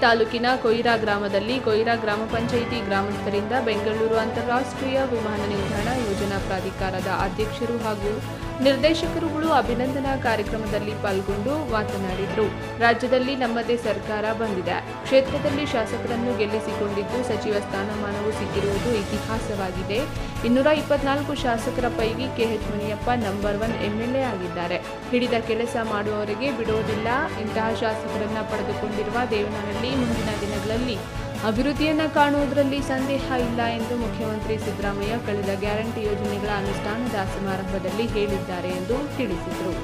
ತಾಲೂಕಿನ ಕೊಯಿರಾ ಗ್ರಾಮದಲ್ಲಿ ಕೊಯಿರಾ ಗ್ರಾಮ ಪಂಚಾಯಿತಿ ಗ್ರಾಮಸ್ಥರಿಂದ ಬೆಂಗಳೂರು ಅಂತಾರಾಷ್ಟ್ರೀಯ ವಿಮಾನ ನಿಲ್ದಾಣ ಯೋಜನಾ ಪ್ರಾಧಿಕಾರದ ಅಧ್ಯಕ್ಷರು ಹಾಗೂ ನಿರ್ದೇಶಕರುಗಳು ಅಭಿನಂದನಾ ಕಾರ್ಯಕ್ರಮದಲ್ಲಿ ಪಾಲ್ಗೊಂಡು ಮಾತನಾಡಿದರು. ರಾಜ್ಯದಲ್ಲಿ ನಮ್ಮದೇ ಸರ್ಕಾರ ಬಂದಿದೆ. ಕ್ಷೇತ್ರದಲ್ಲಿ ಶಾಸಕರನ್ನು ಗೆಲ್ಲಿಸಿಕೊಂಡಿದ್ದು ಸಚಿವ ಸ್ಥಾನಮಾನವು ಸಿಕ್ಕಿರುವುದು ಇತಿಹಾಸವಾಗಿದೆ. ಇನ್ನೂರ ಇಪ್ಪತ್ನಾಲ್ಕು ಶಾಸಕರ ಪೈಕಿ KH Muniyappa number one MLA ಆಗಿದ್ದಾರೆ. ಹಿಡಿದ ಕೆಲಸ ಮಾಡುವವರಿಗೆ ಬಿಡುವುದಿಲ್ಲ. ಇಂತಹ ಶಾಸಕರನ್ನ ಪಡೆದುಕೊಂಡಿರುವ ದೇವನಹಳ್ಳಿ ಮುಂದಿನ ದಿನಗಳಲ್ಲಿ ಅಭಿವೃದ್ಧಿಯನ್ನ ಕಾಣುವುದರಲ್ಲಿ ಸಂದೇಹ ಇಲ್ಲ ಎಂದು ಮುಖ್ಯಮಂತ್ರಿ ಸಿದ್ದರಾಮಯ್ಯ ಕಳೆದ ಗ್ಯಾರಂಟಿ ಯೋಜನೆಗಳ ಅನುಷ್ಠಾನದ ಸಮಾರಂಭದಲ್ಲಿ ಹೇಳಿದ್ದಾರೆ ಎಂದು ತಿಳಿಸಿದರು.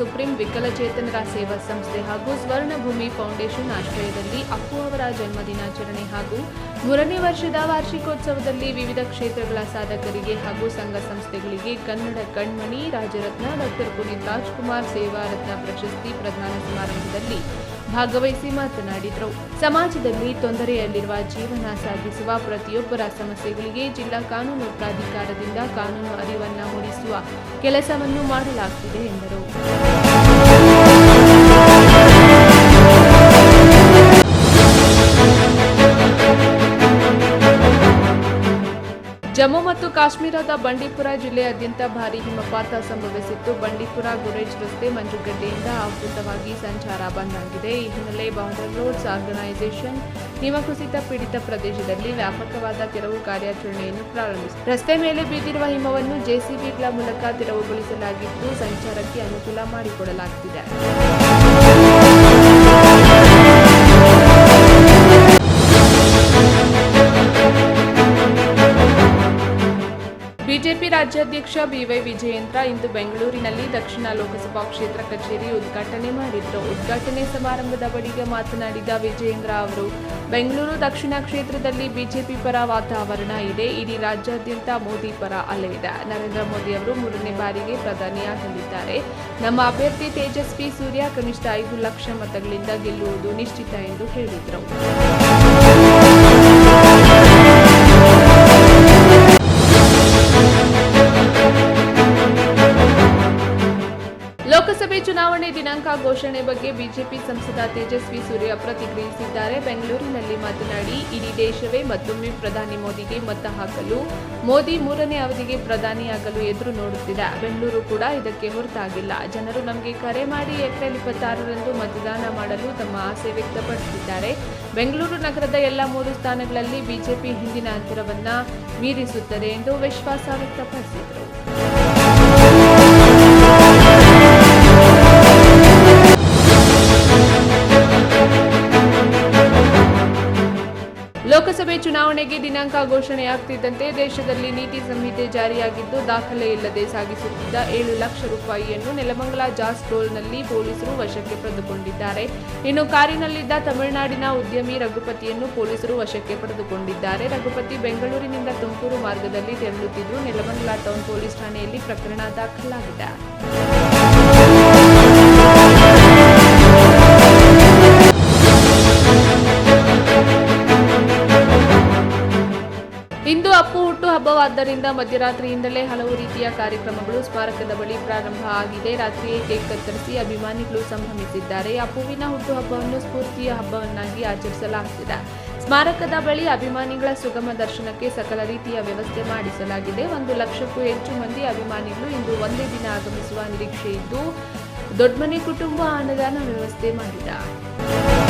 ಸುಪ್ರೀಂ ವಿಕಲಚೇತನರ ಸೇವಾ ಸಂಸ್ಥೆ ಹಾಗೂ ಸ್ವರ್ಣಭೂಮಿ ಫೌಂಡೇಶನ್ ಆಶ್ರಯದಲ್ಲಿ ಅಪ್ಪು ಅವರ ಜನ್ಮದಿನಾಚರಣೆ ಹಾಗೂ ಮೂರನೇ ವರ್ಷದ ವಾರ್ಷಿಕೋತ್ಸವದಲ್ಲಿ ವಿವಿಧ ಕ್ಷೇತ್ರಗಳ ಸಾಧಕರಿಗೆ ಹಾಗೂ ಸಂಘ ಸಂಸ್ಥೆಗಳಿಗೆ ಕನ್ನಡ ಕಣ್ಮಣಿ ರಾಜರತ್ನ ಡಾಕ್ಟರ್ ಪುನೀತ್ ರಾಜ್ಕುಮಾರ್ ಸೇವಾ ರತ್ನ ಪ್ರಶಸ್ತಿ ಪ್ರದಾನ ಸಮಾರಂಭದಲ್ಲಿ ಭಾಗವಹಿಸಿ ಮಾತನಾಡಿದರು. ಸಮಾಜದಲ್ಲಿ ತೊಂದರೆಯಲ್ಲಿರುವ ಜೀವನ ಸಾಗಿಸುವ ಪ್ರತಿಯೊಬ್ಬರ ಸಮಸ್ಯೆಗಳಿಗೆ ಜಿಲ್ಲಾ ಕಾನೂನು ಪ್ರಾಧಿಕಾರದಿಂದ ಕಾನೂನು ಅರಿವನ್ನು ಮೂಡಿಸುವ ಕೆಲಸವನ್ನು ಮಾಡಲಾಗುತ್ತಿದೆ ಎಂದರು. ಕಾಶ್ಮೀರದ ಬಂಡೀಪುರ ಜಿಲ್ಲೆಯಾದ್ಯಂತ ಭಾರೀ ಹಿಮಪಾತ ಸಂಭವಿಸಿತ್ತು. ಬಂಡೀಪುರ ಗುರೇಜ್ ರಸ್ತೆ ಮಂಜುಗಡ್ಡೆಯಿಂದ ಆವೃತವಾಗಿ ಸಂಚಾರ ಬಂದ್ ಆಗಿದೆ. ಈ ಹಿನ್ನೆಲೆ ಬಾರ್ಡರ್ ರೋಡ್ಸ್ ಆರ್ಗನೈಸೇಷನ್ ಹಿಮಕುಸಿತ ಪೀಡಿತ ಪ್ರದೇಶದಲ್ಲಿ ವ್ಯಾಪಕವಾದ ತೆರವು ಕಾರ್ಯಾಚರಣೆಯನ್ನು ಪ್ರಾರಂಭಿಸಿದೆ. ರಸ್ತೆ ಮೇಲೆ ಬೀದಿರುವ ಹಿಮವನ್ನು ಜೆಸಿಬಿಗಳ ಮೂಲಕ ತೆರವುಗೊಳಿಸಲಾಗಿದ್ದು, ಸಂಚಾರಕ್ಕೆ ಅನುಕೂಲ ಮಾಡಿಕೊಡಲಾಗುತ್ತಿದೆ ಬಿವೈ ವಿಜಯೇಂದ್ರ ಇಂದು ಬೆಂಗಳೂರಿನಲ್ಲಿ ದಕ್ಷಿಣ ಲೋಕಸಭಾ ಕ್ಷೇತ್ರ ಕಚೇರಿ ಉದ್ಘಾಟನೆ ಮಾಡಿದರು. ಉದ್ಘಾಟನೆ ಸಮಾರಂಭದ ಬಳಿಕ ಮಾತನಾಡಿದ ವಿಜಯೇಂದ್ರ ಅವರು, ಬೆಂಗಳೂರು ದಕ್ಷಿಣ ಕ್ಷೇತ್ರದಲ್ಲಿ ಬಿಜೆಪಿ ಪರ ವಾತಾವರಣ ಇದೆ, ಇಡೀ ರಾಜ್ಯಾದ್ಯಂತ ಮೋದಿ ಪರ ಅಲೆ ಇದೆ. ನರೇಂದ್ರ ಮೋದಿ ಅವರು ಮೂರನೇ ಬಾರಿಗೆ ಪ್ರಧಾನಿಯಾಗಲಿದ್ದಾರೆ. ನಮ್ಮ ಅಭ್ಯರ್ಥಿ ತೇಜಸ್ವಿ ಸೂರ್ಯ ಕನಿಷ್ಠ ಐದು ಲಕ್ಷ ಮತಗಳಿಂದ ಗೆಲ್ಲುವುದು ನಿಶ್ಚಿತ ಎಂದು ಹೇಳಿದರು. ಲೋಕಸಭೆ ಚುನಾವಣೆ ದಿನಾಂಕ ಘೋಷಣೆ ಬಗ್ಗೆ ಬಿಜೆಪಿ ಸಂಸದ ತೇಜಸ್ವಿ ಸೂರ್ಯ ಪ್ರತಿಕ್ರಿಯಿಸಿದ್ದಾರೆ. ಬೆಂಗಳೂರಿನಲ್ಲಿ ಮಾತನಾಡಿ, ಇಡೀ ದೇಶವೇ ಮತ್ತೊಮ್ಮೆ ಪ್ರಧಾನಿ ಮೋದಿಗೆ ಮತ ಹಾಕಲು, ಮೋದಿ ಮೂರನೇ ಅವಧಿಗೆ ಪ್ರಧಾನಿಯಾಗಲು ಎದುರು ನೋಡುತ್ತಿದೆ. ಬೆಂಗಳೂರು ಕೂಡ ಇದಕ್ಕೆ ಹೊರತಾಗಿಲ್ಲ. ಜನರು ನಮಗೆ ಕರೆ ಮಾಡಿ ಏಪ್ರಿಲ್ ಇಪ್ಪತ್ತಾರರಂದು ಮತದಾನ ಮಾಡಲು ತಮ್ಮ ಆಸೆ ವ್ಯಕ್ತಪಡಿಸಿದ್ದಾರೆ. ಬೆಂಗಳೂರು ನಗರದ ಎಲ್ಲ ಮೂರು ಸ್ಥಾನಗಳಲ್ಲಿ ಬಿಜೆಪಿ ಹಿಂದಿನ ಅಂತರವನ್ನು ಮೀರಿಸುತ್ತದೆ ಎಂದು ವಿಶ್ವಾಸ ವ್ಯಕ್ತಪಡಿಸಿದರು. ದಿನಾಂಕ ಘೋಷಣೆಯಾಗ್ತಿದ್ದಂತೆ ದೇಶದಲ್ಲಿ ನೀತಿ ಸಂಹಿತೆ ಜಾರಿಯಾಗಿದ್ದು ದಾಖಲೆ ಇಲ್ಲದೆ ಸಾಗಿಸುತ್ತಿದ್ದ ಏಳು ಲಕ್ಷ ರೂಪಾಯಿಯನ್ನು ನೆಲಮಂಗಲ ಜಾಸ್ ಟೋಲ್ನಲ್ಲಿ ಪೊಲೀಸರು ವಶಕ್ಕೆ ಪಡೆದುಕೊಂಡಿದ್ದಾರೆ. ಇನ್ನು ಕಾರಿನಲ್ಲಿದ್ದ ತಮಿಳುನಾಡಿನ ಉದ್ಯಮಿ ರಘುಪತಿಯನ್ನು ಪೊಲೀಸರು ವಶಕ್ಕೆ ಪಡೆದುಕೊಂಡಿದ್ದಾರೆ. ರಘುಪತಿ ಬೆಂಗಳೂರಿನಿಂದ ತುಮಕೂರು ಮಾರ್ಗದಲ್ಲಿ ತೆರಳುತ್ತಿದ್ದು, ನೆಲಮಂಗಲ ಟೌನ್ ಪೊಲೀಸ್ ಠಾಣೆಯಲ್ಲಿ ಪ್ರಕರಣ ದಾಖಲಾಗಿದೆ. ಹುಟ್ಟುಹಬ್ಬವಾದ್ದರಿಂದ ಮಧ್ಯರಾತ್ರಿಯಿಂದಲೇ ಹಲವು ರೀತಿಯ ಕಾರ್ಯಕ್ರಮಗಳು ಸ್ಮಾರಕದ ಬಳಿ ಪ್ರಾರಂಭ ಆಗಿದೆ. ರಾತ್ರಿಯೇ ಕೇಕ್ ಕತ್ತರಿಸಿ ಅಭಿಮಾನಿಗಳು ಸಂಭ್ರಮಿಸಿದ್ದಾರೆ. ಅಪ್ಪುವಿನ ಹುಟ್ಟುಹಬ್ಬವನ್ನು ಸ್ಫೂರ್ತಿಯ ಹಬ್ಬವನ್ನಾಗಿ ಆಚರಿಸಲಾಗುತ್ತಿದೆ ಸ್ಮಾರಕದ ಬಳಿ ಅಭಿಮಾನಿಗಳ ಸುಗಮ ದರ್ಶನಕ್ಕೆ ಸಕಲ ರೀತಿಯ ವ್ಯವಸ್ಥೆ ಮಾಡಿಸಲಾಗಿದೆ. ಒಂದು ಲಕ್ಷಕ್ಕೂ ಹೆಚ್ಚು ಮಂದಿ ಅಭಿಮಾನಿಗಳು ಇಂದು ಒಂದೇ ದಿನ ಆಗಮಿಸುವ ನಿರೀಕ್ಷೆ ಇದ್ದು ದೊಡ್ಡಮನೆ ಕುಟುಂಬ ಅನ್ನದಾನ ವ್ಯವಸ್ಥೆ ಮಾಡಿದ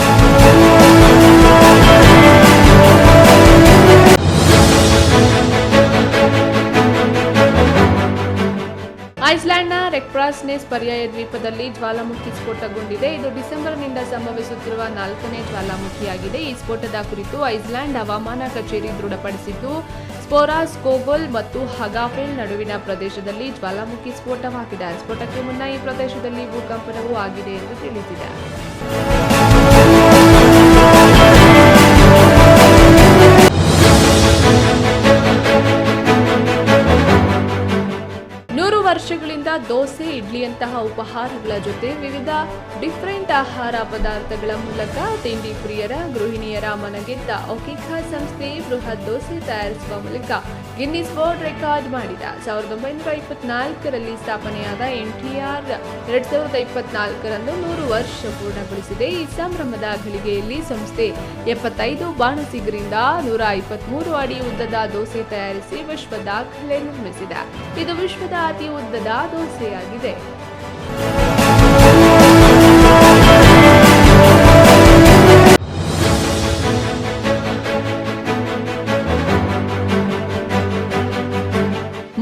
ಐಸ್ಲ್ಯಾಂಡ್ನ ರೆಕ್ಪ್ರಾಸ್ನೆಸ್ ಪರ್ಯಾಯ ದ್ವೀಪದಲ್ಲಿ ಜ್ವಾಲಾಮುಖಿ ಸ್ಫೋಟಗೊಂಡಿದೆ. ಇದು ಡಿಸೆಂಬರ್ನಿಂದ ಸಂಭವಿಸುತ್ತಿರುವ ನಾಲ್ಕನೇ ಜ್ವಾಲಾಮುಖಿಯಾಗಿದೆ. ಈ ಸ್ಫೋಟದ ಕುರಿತು ಐಸ್ಲ್ಯಾಂಡ್ ಹವಾಮಾನ ಕಚೇರಿ ದೃಢಪಡಿಸಿದ್ದು, ಸ್ಪೋರಾಸ್ ಕೋಗೋಲ್ ಮತ್ತು ಹಗಾಫೆಲ್ ನಡುವಿನ ಪ್ರದೇಶದಲ್ಲಿ ಜ್ವಾಲಾಮುಖಿ ಸ್ಫೋಟವಾಗಿದೆ. ಸ್ಫೋಟಕ್ಕೆ ಮುನ್ನ ಈ ಪ್ರದೇಶದಲ್ಲಿ ಭೂಕಂಪನವೂ ಆಗಿದೆ ಎಂದು ತಿಳಿಸಿದೆ. ನೂರು ವರ್ಷಗಳಿಂದ ದೋಸೆ, ಇಡ್ಲಿಯಂತಹ ಉಪಹಾರಗಳ ಜೊತೆ ವಿವಿಧ ಡಿಫರೆಂಟ್ ಆಹಾರ ಪದಾರ್ಥಗಳ ಮೂಲಕ ತಿಂಡಿ ಪ್ರಿಯರ, ಗೃಹಿಣಿಯರ ಮನಗೆದ್ದ ಒಕಿಖಾ ಸಂಸ್ಥೆ ಬೃಹತ್ ದೋಸೆ ತಯಾರಿಸುವ ಮೂಲಕ ಗಿನ್ನಿಸ್ ವರ್ಲ್ಡ್ ರೆಕಾರ್ಡ್ ಮಾಡಿದ. ಸಾವಿರದ ಒಂಬೈನೂರ ಇಪ್ಪತ್ನಾಲ್ಕರಲ್ಲಿ ಸ್ಥಾಪನೆಯಾದ ಎನ್ಟಿಆರ್ ಎರಡ್ ಸಾವಿರದ ಇಪ್ಪತ್ನಾಲ್ಕರಂದು ನೂರು ವರ್ಷ ಪೂರ್ಣಗೊಳಿಸಿದೆ. ಈ ಸಂಭ್ರಮದ ಘಳಿಗೆಯಲ್ಲಿ ಸಂಸ್ಥೆ ಎಪ್ಪತ್ತೈದು ಬಾಣಸಿಗರಿಂದ ನೂರ ಇಪ್ಪತ್ಮೂರು ಅಡಿ ಉದ್ದದ ದೋಸೆ ತಯಾರಿಸಿ ವಿಶ್ವ ದಾಖಲೆ ನಿರ್ಮಿಸಿದೆ. ಇದು ವಿಶ್ವದ ಅತಿ ಉದ್ದದ ದೋಸೆಯಾಗಿದೆ.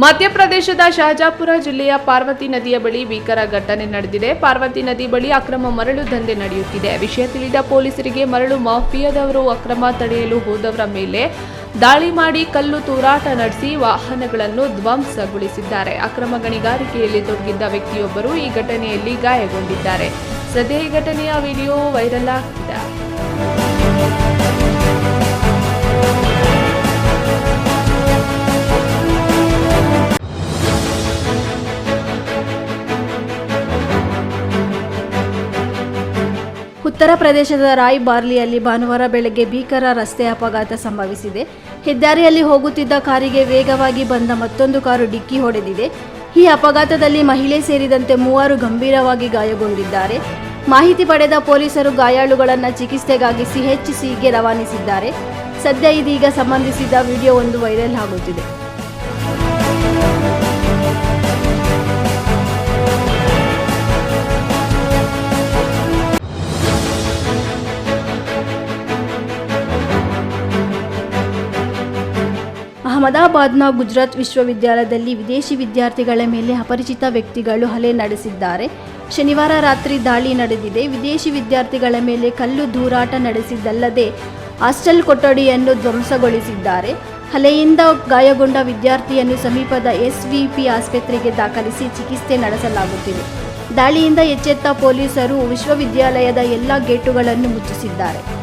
ಮಧ್ಯಪ್ರದೇಶದ ಶಹಜಾಪುರ ಜಿಲ್ಲೆಯ ಪಾರ್ವತಿ ನದಿಯ ಬಳಿ ಭೀಕರ ಘಟನೆ ನಡೆದಿದೆ. ಪಾರ್ವತಿ ನದಿ ಬಳಿ ಅಕ್ರಮ ಮರಳು ದಂಧೆ ನಡೆಯುತ್ತಿದೆ. ವಿಷಯ ತಿಳಿದ ಪೊಲೀಸರಿಗೆ ಮರಳು ಮಾಫಿಯಾದವರು ಅಕ್ರಮ ತಡೆಯಲು ಹೋದವರ ಮೇಲೆ ದಾಳಿ ಮಾಡಿ ಕಲ್ಲು ತೂರಾಟ ನಡೆಸಿ ವಾಹನಗಳನ್ನು ಧ್ವಂಸಗೊಳಿಸಿದ್ದಾರೆ. ಅಕ್ರಮ ಗಣಿಗಾರಿಕೆಯಲ್ಲಿ ತೊಡಗಿದ್ದ ವ್ಯಕ್ತಿಯೊಬ್ಬರು ಈ ಘಟನೆಯಲ್ಲಿ ಗಾಯಗೊಂಡಿದ್ದಾರೆ. ಸದ್ಯ ಈ ಘಟನೆಯ ವಿಡಿಯೋ ವೈರಲ್ ಆಗ್ತಿದೆ. ಉತ್ತರ ಪ್ರದೇಶದ ರಾಯ್ ಬಾರ್ಲಿಯಲ್ಲಿ ಭಾನುವಾರ ಬೆಳಗ್ಗೆ ಭೀಕರ ರಸ್ತೆ ಅಪಘಾತ ಸಂಭವಿಸಿದೆ. ಹೆದ್ದಾರಿಯಲ್ಲಿ ಹೋಗುತ್ತಿದ್ದ ಕಾರಿಗೆ ವೇಗವಾಗಿ ಬಂದ ಮತ್ತೊಂದು ಕಾರು ಡಿಕ್ಕಿ ಹೊಡೆದಿದೆ. ಈ ಅಪಘಾತದಲ್ಲಿ ಮಹಿಳೆ ಸೇರಿದಂತೆ ಮೂವರು ಗಂಭೀರವಾಗಿ ಗಾಯಗೊಂಡಿದ್ದಾರೆ. ಮಾಹಿತಿ ಪಡೆದ ಪೊಲೀಸರು ಗಾಯಾಳುಗಳನ್ನು ಚಿಕಿತ್ಸೆಗಾಗಿ ಸಿಎಚ್ಸಿಗೆ ರವಾನಿಸಿದ್ದಾರೆ. ಸದ್ಯ ಇದೀಗ ಸಂಬಂಧಿಸಿದ ವಿಡಿಯೋ ಒಂದು ವೈರಲ್ ಆಗುತ್ತಿದೆ. ಅಹಮದಾಬಾದ್ನ ಗುಜರಾತ್ ವಿಶ್ವವಿದ್ಯಾಲಯದಲ್ಲಿ ವಿದೇಶಿ ವಿದ್ಯಾರ್ಥಿಗಳ ಮೇಲೆ ಅಪರಿಚಿತ ವ್ಯಕ್ತಿಗಳು ಹಲೆ ನಡೆಸಿದ್ದಾರೆ. ಶನಿವಾರ ರಾತ್ರಿ ದಾಳಿ ನಡೆದಿದೆ. ವಿದೇಶಿ ವಿದ್ಯಾರ್ಥಿಗಳ ಮೇಲೆ ಕಲ್ಲು ದೂರಾಟ ನಡೆಸಿದ್ದಲ್ಲದೆ ಹಾಸ್ಟೆಲ್ ಕೊಠಡಿಯನ್ನು ಧ್ವಂಸಗೊಳಿಸಿದ್ದಾರೆ. ಹಲೆಯಿಂದ ಗಾಯಗೊಂಡ ವಿದ್ಯಾರ್ಥಿಯನ್ನು ಸಮೀಪದ ಎಸ್ವಿಪಿ ಆಸ್ಪತ್ರೆಗೆ ದಾಖಲಿಸಿ ಚಿಕಿತ್ಸೆ ನಡೆಸಲಾಗುತ್ತಿದೆ. ದಾಳಿಯಿಂದ ಎಚ್ಚೆತ್ತ ಪೊಲೀಸರು ವಿಶ್ವವಿದ್ಯಾಲಯದ ಎಲ್ಲ ಗೇಟುಗಳನ್ನು ಮುಚ್ಚಿಸಿದ್ದಾರೆ.